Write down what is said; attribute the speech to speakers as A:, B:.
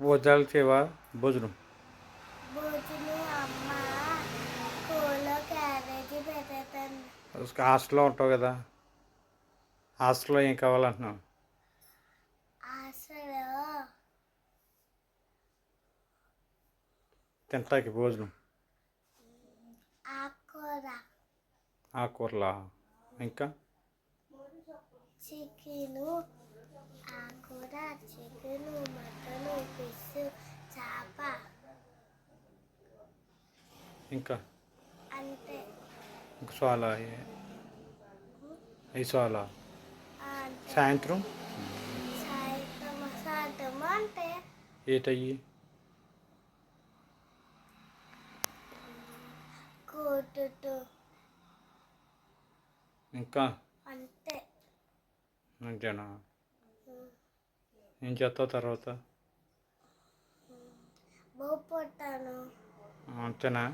A: భోజనాలు చేయవా భోజనం హాస్టల్లో ఉంటావు కదా హాస్టల్లో ఏం కావాలంటున్నావు? తింటాకి భోజనం.
B: ఆకుకూర.
A: ఆకుకూరలా? ఇంకా?
B: చికెను ఆకుకూర చికెను.
A: ఇంకా? ఇంక చాలా అవి
B: అంతే.
A: సాయంత్రం? ఏటయ్యి? ఇంకా?
B: అంతే.
A: అంతేనా ఏం చేస్తావు తర్వాత?
B: బొప్పొట్టాను
A: అంతేనా?